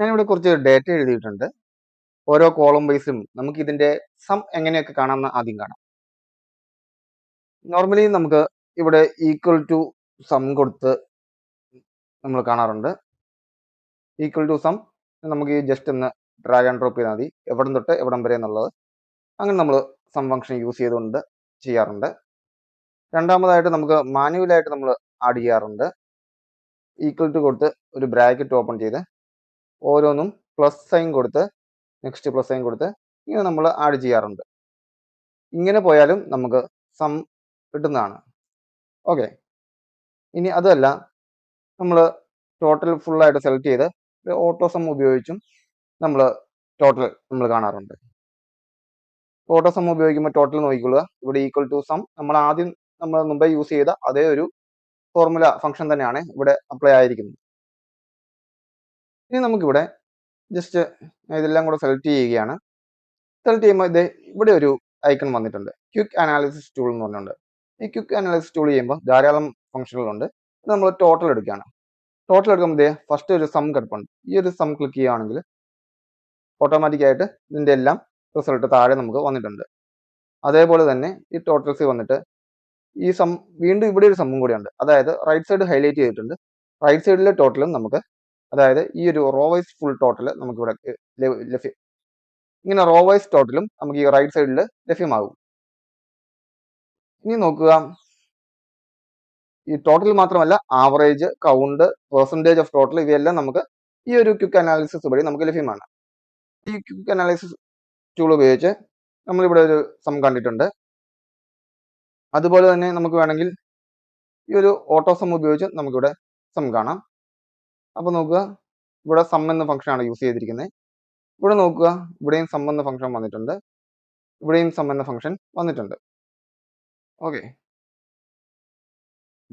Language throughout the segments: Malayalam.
ഞാനിവിടെ കുറച്ച് ഡേറ്റ എഴുതിയിട്ടുണ്ട്. ഓരോ കോളം വൈസും നമുക്ക് ഇതിന്റെ സം എങ്ങനെയൊക്കെ കാണാമെന്ന് ആദ്യം കാണാം. നോർമലി നമുക്ക് ഇവിടെ ഈക്വൽ ടു സം കൊടുത്ത് നമ്മൾ കാണാറുണ്ട്. ഈക്വൽ ടു സം നമുക്ക് ഈ ജസ്റ്റ് ഒന്ന് ഡ്രാഗ് ആൻഡ് ഡ്രോപ്പ് ചെയ്താൽ മതി. എവിടം തൊട്ട് എവിടം വരെ എന്നുള്ളത്. അങ്ങനെ നമ്മൾ സം ഫംഗ്ഷൻ യൂസ് ചെയ്തുകൊണ്ട് ചെയ്യാറുണ്ട്. രണ്ടാമതായിട്ട് നമുക്ക് മാനുവലായിട്ട് നമ്മൾ ആഡ് ചെയ്യാറുണ്ട്. ഈക്വൽ ടു കൊടുത്ത് ഒരു ബ്രാക്കറ്റ് ഓപ്പൺ ചെയ്ത് ഓരോന്നും പ്ലസ് സൈൻ കൊടുത്ത് നെക്സ്റ്റ് പ്ലസ് സൈൻ കൊടുത്ത് ഇങ്ങനെ നമ്മൾ ആഡ് ചെയ്യാറുണ്ട്. ഇങ്ങനെ പോയാലും നമുക്ക് സം കിട്ടുന്നതാണ്. ഓക്കെ ഇനി അതല്ല നമ്മൾ ടോട്ടൽ ഫുള്ളായിട്ട് സെലക്ട് ചെയ്ത് ഓട്ടോ സം ഉപയോഗിച്ചും നമ്മൾ ടോട്ടൽ നമ്മൾ കാണാറുണ്ട്. ഓട്ടോ സം ഉപയോഗിക്കുമ്പോൾ ടോട്ടൽ നോക്കിക്കൊള്ളുക. ഇവിടെ ഈക്വൽ ടു സം നമ്മൾ ആദ്യം നമ്മൾ മുമ്പേ യൂസ് ചെയ്ത അതേ ഒരു ഫോർമുല ഫംഗ്ഷൻ തന്നെയാണ് ഇവിടെ അപ്ലൈ ആയിരിക്കുന്നത്. ഇനി നമുക്കിവിടെ ജസ്റ്റ് ഇതെല്ലാം കൂടെ സെലക്ട് ചെയ്യുകയാണ്. സെലക്ട് ചെയ്യുമ്പോൾ ഇത് ഇവിടെ ഒരു ഐക്കൺ വന്നിട്ടുണ്ട്. ക്വിക്ക് അനാലിസിസ് ടൂൾ എന്ന് പറഞ്ഞുകൊണ്ട്. ഈ ക്വിക്ക് അനാലിസിസ് ടൂൾ ചെയ്യുമ്പോൾ ധാരാളം ഫംഗ്ഷനുകളുണ്ട് ഇത് നമ്മൾ ടോട്ടൽ എടുക്കുകയാണ്. ടോട്ടൽ എടുക്കുമ്പോൾ ഫസ്റ്റ് ഒരു സം കിടപ്പുണ്ട്. ഈ ഒരു സം ക്ലിക്ക് ചെയ്യുകയാണെങ്കിൽ ഓട്ടോമാറ്റിക്കായിട്ട് ഇതിന്റെ എല്ലാം റിസൾട്ട് താഴെ നമുക്ക് വന്നിട്ടുണ്ട്. അതേപോലെ തന്നെ ഈ ടോട്ടൽസ് വന്നിട്ട് ഈ സം വീണ്ടും ഇവിടെ ഒരു സമ്മും കൂടിയുണ്ട് അതായത് റൈറ്റ് സൈഡ് ഹൈലൈറ്റ് ചെയ്തിട്ടുണ്ട്. റൈറ്റ് സൈഡിലെ ടോട്ടലും നമുക്ക് അതായത് ഈ ഒരു റോ വൈസ് ഫുൾ ടോട്ടൽ നമുക്ക് ഇവിടെ ലഭ്യം ഇങ്ങനെ റോ വൈസ് ടോട്ടലും നമുക്ക് ഈ റൈറ്റ് സൈഡിൽ ലഭ്യമാകും. ഇനി നോക്കുക. ഈ ടോട്ടൽ മാത്രമല്ല average count percentage of total ഇവയെല്ലാം നമുക്ക് ഈ ഒരു ക്വിക്ക് അനാലിസിസ് വഴി നമുക്ക് ലഭ്യമാണ്. ഈ ക്വിക്ക് അനാലിസിസ് ടൂൾ ഉപയോഗിച്ച് നമ്മളിവിടെ ഒരു സം കണ്ടിട്ടുണ്ട്. അതുപോലെ തന്നെ നമുക്ക് വേണമെങ്കിൽ ഈ ഒരു ഓട്ടോസം ഉപയോഗിച്ച് നമുക്കിവിടെ സം കാണാം. അപ്പോൾ നോക്കുക ഇവിടെ സം എന്ന ഫംഗ്ഷൻ ആണ് യൂസ് ചെയ്തിരിക്കുന്നത് ഇവിടെ നോക്കുക ഇവിടെയും സം എന്ന ഫംഗ്ഷൻ വന്നിട്ടുണ്ട്. ഇവിടെയും സം എന്ന ഫംഗ്ഷൻ വന്നിട്ടുണ്ട്. ഓക്കെ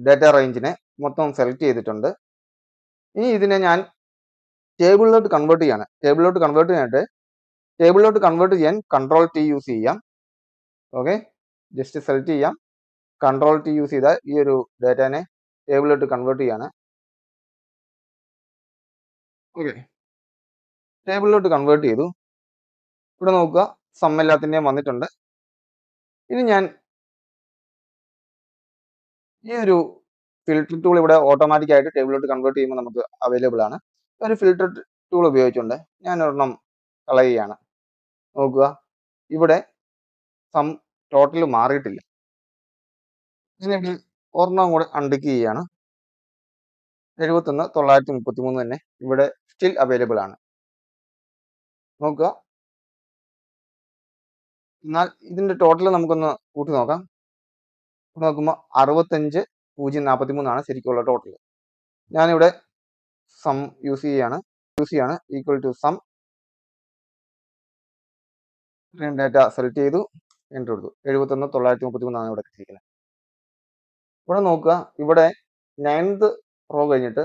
ഡാറ്റ റേഞ്ചിനെ മൊത്തം സെലക്ട് ചെയ്തിട്ടുണ്ട്. ഇനി ഇതിനെ ഞാൻ ടേബിളിലോട്ട് കൺവേർട്ട് ചെയ്യാണ്. ടേബിളിലോട്ട് കൺവേർട്ട് ചെയ്യാനായിട്ട് ടേബിളിലോട്ട് കൺവേർട്ട് ചെയ്യാൻ കൺട്രോൾ ടി യൂസ് ചെയ്യാം. ഓക്കെ ജസ്റ്റ് സെലക്ട് ചെയ്യാം. കൺട്രോൾ ടി യൂസ് ചെയ്താൽ ഈ ഒരു ഡാറ്റാനെ ടേബിളിലോട്ട് കൺവേർട്ട് ചെയ്യാണ്. ഓക്കെ ടേബിളിലോട്ട് കൺവേർട്ട് ചെയ്തു. ഇവിടെ നോക്കുക. സം എല്ലാത്തിന്റെയും വന്നിട്ടുണ്ട്. ഇനി ഞാൻ ഈ ഒരു ഫിൽട്ടർ ടൂൾ ഇവിടെ ഓട്ടോമാറ്റിക് ആയിട്ട് ടേബിളിലോട്ട് കൺവേർട്ട് ചെയ്യുമ്പോൾ നമുക്ക് അവൈലബിൾ ആണ്. ഒരു ഫിൽട്ടർ ടൂൾ ഉപയോഗിച്ചുകൊണ്ട് ഞാൻ ഒരെണ്ണം കളയുകയാണ് നോക്കുക. ഇവിടെ സം ടോട്ടൽ മാറിയിട്ടില്ല. ഇവിടെ ഒരെണ്ണം കൂടെ അണ്ടിക്ക് ചെയ്യുകയാണ്. എഴുപത്തൊന്ന് തൊള്ളായിരത്തി മുപ്പത്തി മൂന്ന് തന്നെ ഇവിടെ സ്റ്റിൽ അവൈലബിൾ ആണ്. നോക്കുക. എന്നാൽ ഇതിന്റെ ടോട്ടൽ നമുക്കൊന്ന് കൂട്ടി നോക്കാം. നോക്കുമ്പോൾ അറുപത്തഞ്ച് പൂജ്യം നാൽപ്പത്തി മൂന്നാണ് ശരിക്കുള്ള ടോട്ടൽ ഞാനിവിടെ സം യൂസ് ചെയ്യാണ്. യൂസ് ചെയ്യാണ്. Equal to sum data select ചെയ്തു. എന്റർ കൊടുത്തു. എഴുപത്തൊന്ന് തൊള്ളായിരത്തി മുപ്പത്തി മൂന്നാണ് ഇവിടെ കിട്ടിയിരിക്കുന്നത്. ഇവിടെ നോക്കുക. ഇവിടെ നയൻത് റോ കഴിഞ്ഞിട്ട്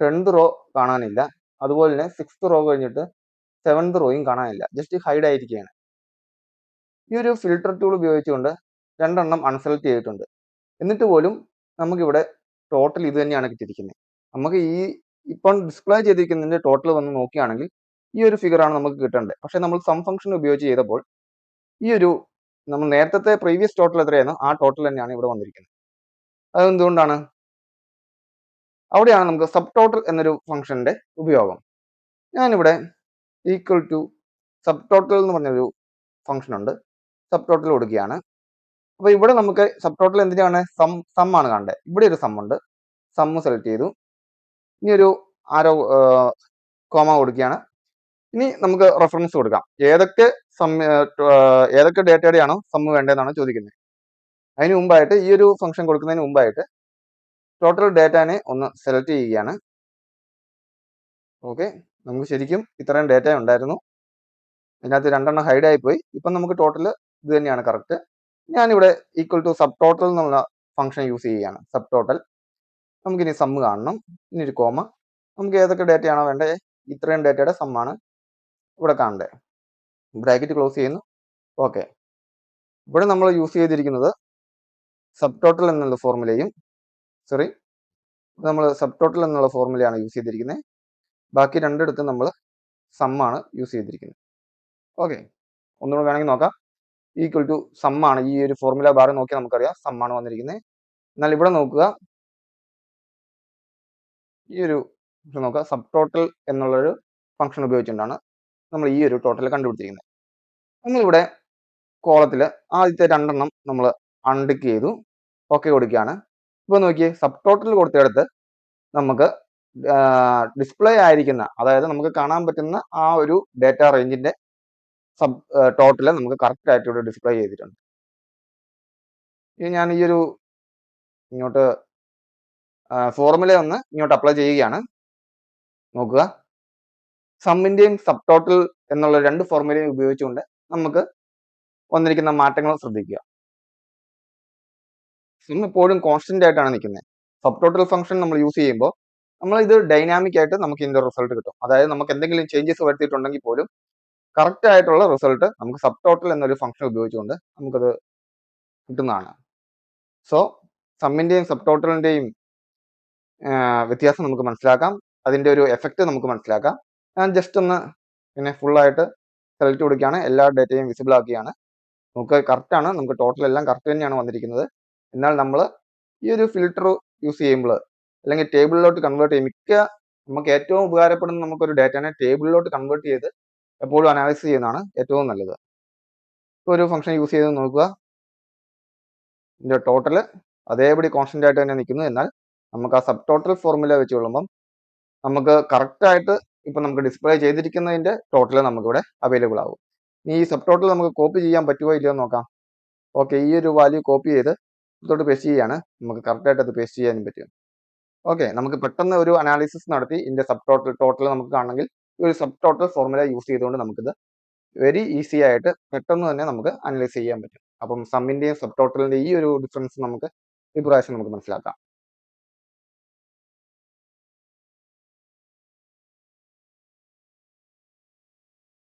ടെൻത്ത് റോ കാണാനില്ല. അതുപോലെ തന്നെ സിക്സ്ത് റോ കഴിഞ്ഞിട്ട് സെവൻത് റോയും കാണാനില്ല. ജസ്റ്റ് ഹൈഡ് ആയിരിക്കുകയാണ്. ഈ ഒരു ഫിൽട്ടർ ടൂൾ ഉപയോഗിച്ചുകൊണ്ട് രണ്ടെണ്ണം അൺസെലക്ട് ചെയ്തിട്ടുണ്ട്. എന്നിട്ട് പോലും നമുക്കിവിടെ ടോട്ടൽ ഇത് തന്നെയാണ് കിട്ടിയിരിക്കുന്നത്. നമുക്ക് ഈ ഇപ്പം ഡിസ്പ്ലേ ചെയ്തിരിക്കുന്നതിന്റെ ടോട്ടൽ വന്ന് നോക്കുകയാണെങ്കിൽ ഈ ഒരു ഫിഗറാണ് നമുക്ക് കിട്ടേണ്ടത്. പക്ഷേ നമ്മൾ സം ഫംഗ്ഷൻ ഉപയോഗിച്ച് ചെയ്തപ്പോൾ ഈ ഒരു നമ്മൾ നേരത്തെ പ്രീവിയസ് ടോട്ടൽ എത്രയാണോ ആ ടോട്ടൽ തന്നെയാണ് ഇവിടെ വന്നിരിക്കുന്നത്. അതെന്തുകൊണ്ടാണ്? അവിടെയാണ് നമുക്ക് സബ് ടോട്ടൽ എന്നൊരു ഫംഗ്ഷന്റെ ഉപയോഗം. ഞാനിവിടെ ഈക്വൽ ടു സബ് ടോട്ടൽ എന്ന് പറഞ്ഞൊരു ഫംഗ്ഷൻ ഉണ്ട്. സബ് ടോട്ടൽ കൊടുക്കുകയാണ്. അപ്പോൾ ഇവിടെ നമുക്ക് സബ് ടോട്ടൽ എന്തിനാണ്? സം സം ആണ് കാണേണ്ടത് ഇവിടെ ഒരു സം ഉണ്ട്. സം സെലക്ട് ചെയ്തു. ഇനി ഒരു ആരോ കോമ കൊടുക്കുകയാണ്. ഇനി നമുക്ക് റെഫറൻസ് കൊടുക്കാം. ഏതൊക്കെ സം ഏതൊക്കെ ഡേറ്റയുടെയാണോ സം വേണ്ടതെന്നാണ് ചോദിക്കുന്നത്. അതിന് മുമ്പായിട്ട് ഈ ഒരു ഫംഗ്ഷൻ കൊടുക്കുന്നതിന് മുമ്പായിട്ട് ടോട്ടൽ ഡേറ്റാനെ ഒന്ന് സെലക്ട് ചെയ്യുകയാണ്. ഓക്കെ നമുക്ക് ശരിക്കും ഇത്രയും ഡേറ്റ ഉണ്ടായിരുന്നു. അതിനകത്ത് രണ്ടെണ്ണം ഹൈഡ് ആയിപ്പോയി. ഇപ്പം നമുക്ക് ടോട്ടൽ ഇത് തന്നെയാണ് കറക്റ്റ് ഞാനിവിടെ ഈക്വൽ ടു സബ് ടോട്ടൽ എന്നുള്ള ഫംഗ്ഷൻ യൂസ് ചെയ്യുകയാണ്. സബ് ടോട്ടൽ നമുക്കിനി സമ്മ് കാണണം. ഇനി ഒരു കോമ നമുക്ക് ഏതൊക്കെ ഡേറ്റയാണോ വേണ്ടത് ഇത്രയും ഡേറ്റയുടെ സമ്മാണ് ഇവിടെ കാണേണ്ടത് ബ്രാക്കറ്റ് ക്ലോസ് ചെയ്യുന്നു. ഓക്കെ ഇവിടെ നമ്മൾ യൂസ് ചെയ്തിരിക്കുന്നത് സബ് ടോട്ടൽ എന്നുള്ള ഫോർമുലയും സോറി നമ്മൾ സബ് ടോട്ടൽ എന്നുള്ള ഫോർമുലയാണ് യൂസ് ചെയ്തിരിക്കുന്നത് ബാക്കി രണ്ടിടത്തും നമ്മൾ സമ്മാണ് യൂസ് ചെയ്തിരിക്കുന്നത് ഓക്കെ ഒന്നുകൂടെ വേണമെങ്കിൽ നോക്കാം. ഈക്വൽ ടു സമ്മാണ് ഈ ഒരു ഫോർമുല ബാർ നോക്കിയാൽ നമുക്കറിയാം. സമ്മാണ് വന്നിരിക്കുന്നത് എന്നാൽ ഇവിടെ നോക്കുക. ഈ ഒരു നോക്കുക സബ് ടോട്ടൽ എന്നുള്ളൊരു ഫംഗ്ഷൻ ഉപയോഗിച്ചുകൊണ്ടാണ് നമ്മൾ ഈ ഒരു ടോട്ടൽ കണ്ടുപിടിച്ചിരിക്കുന്നത് നമ്മളിവിടെ കോളത്തിൽ ആദ്യത്തെ രണ്ടെണ്ണം നമ്മൾ അൺടിക്ക് ചെയ്തു. ഓക്കെ കൊടുക്കുകയാണ്. ഇപ്പോൾ നോക്കിയേ സബ് ടോട്ടൽ കൊടുത്തെടുത്ത് നമുക്ക് ഡിസ്പ്ലേ ആയിരിക്കുന്ന അതായത് നമുക്ക് കാണാൻ പറ്റുന്ന ആ ഒരു ഡേറ്റ റേഞ്ചിന്റെ സബ് ടോട്ടൽ നമുക്ക് കറക്റ്റ് ആയിട്ട് ഇവിടെ ഡിസ്പ്ലേ ചെയ്തിട്ടുണ്ട്. ഇനി ഞാൻ ഈ ഒരു ഇങ്ങോട്ട് ഫോർമുല ഒന്ന് ഇങ്ങോട്ട് അപ്ലൈ ചെയ്യുകയാണ്. നോക്കുക. സമ്മിന്റെയും സബ് ടോട്ടൽ എന്നുള്ള രണ്ട് ഫോർമുലയും ഉപയോഗിച്ചുകൊണ്ട് നമുക്ക് വന്നിരിക്കുന്ന മാറ്റങ്ങൾ ശ്രദ്ധിക്കുക. സം ഇപ്പോഴും കോൺസ്റ്റന്റ് ആയിട്ടാണ് നിൽക്കുന്നത് സബ് ടോട്ടൽ ഫംഗ്ഷൻ നമ്മൾ യൂസ് ചെയ്യുമ്പോൾ നമ്മൾ ഇത് ഡൈനാമിക് ആയിട്ട് നമുക്ക് ഇതിന്റെ റിസൾട്ട് കിട്ടും. അതായത് നമുക്ക് എന്തെങ്കിലും ചേഞ്ചസ് വരുത്തിയിട്ടുണ്ടെങ്കിൽ പോലും കറക്റ്റ് ആയിട്ടുള്ള റിസൾട്ട് നമുക്ക് സബ് ടോട്ടൽ എന്നൊരു ഫംഗ്ഷൻ ഉപയോഗിച്ചുകൊണ്ട് നമുക്കത് കിട്ടുന്നതാണ്. സോ സമ്മിന്റെയും സബ് ടോട്ടലിന്റെയും വ്യത്യാസം നമുക്ക് മനസ്സിലാക്കാം. അതിന്റെ ഒരു എഫക്റ്റ് നമുക്ക് മനസ്സിലാക്കാം. ഞാൻ ജസ്റ്റ് ഒന്ന് പിന്നെ ഫുൾ ആയിട്ട് സെലക്ട് കൊടുക്കുകയാണ്. എല്ലാ ഡേറ്റയും വിസിബിൾ ആക്കിയാണ്. നമുക്ക് ആണ്. നമുക്ക് ടോട്ടൽ എല്ലാം കറക്റ്റ് തന്നെയാണ് വന്നിരിക്കുന്നത്. എന്നാൽ നമ്മൾ ഈ ഒരു ഫിൽട്ടർ യൂസ് ചെയ്യുമ്പോൾ അല്ലെങ്കിൽ ടേബിളിലോട്ട് കൺവേർട്ട് ചെയ്യും മിക്ക നമുക്ക് ഏറ്റവും ഉപകാരപ്പെടുന്ന നമുക്കൊരു ഡേറ്റനെ ടേബിളിലോട്ട് കൺവേർട്ട് ചെയ്ത് എപ്പോഴും അനാലിസിസ് ചെയ്യുന്നതാണ് ഏറ്റവും നല്ലത്. ഇപ്പോൾ ഒരു ഫംഗ്ഷൻ യൂസ് ചെയ്ത് നോക്കുക. ഇതിന്റെ ടോട്ടൽ അതേപടി കോൺസ്റ്റന്റ് ആയിട്ട് തന്നെ നിൽക്കുന്നു. എന്നാൽ നമുക്ക് ആ സബ് ടോട്ടൽ ഫോർമുല വെച്ച് കൊള്ളുമ്പം നമുക്ക് കറക്റ്റായിട്ട് ഇപ്പം നമുക്ക് ഡിസ്പ്ലേ ചെയ്തിരിക്കുന്നതിന്റെ ടോട്ടൽ നമുക്കിവിടെ അവൈലബിൾ ആകും ഈ സബ് ടോട്ടൽ നമുക്ക് കോപ്പി ചെയ്യാൻ പറ്റുമോ ഇല്ലയോ നോക്കാം. ഓക്കെ ഈ ഒരു വാല്യൂ കോപ്പി ചെയ്ത് ഇതോട്ട് പേസ്റ്റ് ചെയ്യാണ്. നമുക്ക് കറക്റ്റായിട്ട് അത് പേസ്റ്റ് ചെയ്യാനും പറ്റും. ഓക്കെ നമുക്ക് പെട്ടെന്ന് ഒരു അനാലിസിസ് നടത്തി. ഇതിന്റെ സബ് ടോട്ടൽ ടോട്ടൽ നമുക്ക് കാണണമെങ്കിൽ ഈ ഒരു സബ് ടോട്ടൽ ഫോർമുല യൂസ് ചെയ്തുകൊണ്ട് നമുക്കിത് വെരി ഈസി ആയിട്ട് പെട്ടെന്ന് തന്നെ നമുക്ക് അനലൈസ് ചെയ്യാൻ പറ്റും. അപ്പം സമ്മിന്റെയും സബ് ടോട്ടലിന്റെ ഈ ഒരു ഡിഫറൻസ് നമുക്ക് ഈ പ്രാവശ്യം നമുക്ക് മനസ്സിലാക്കാം.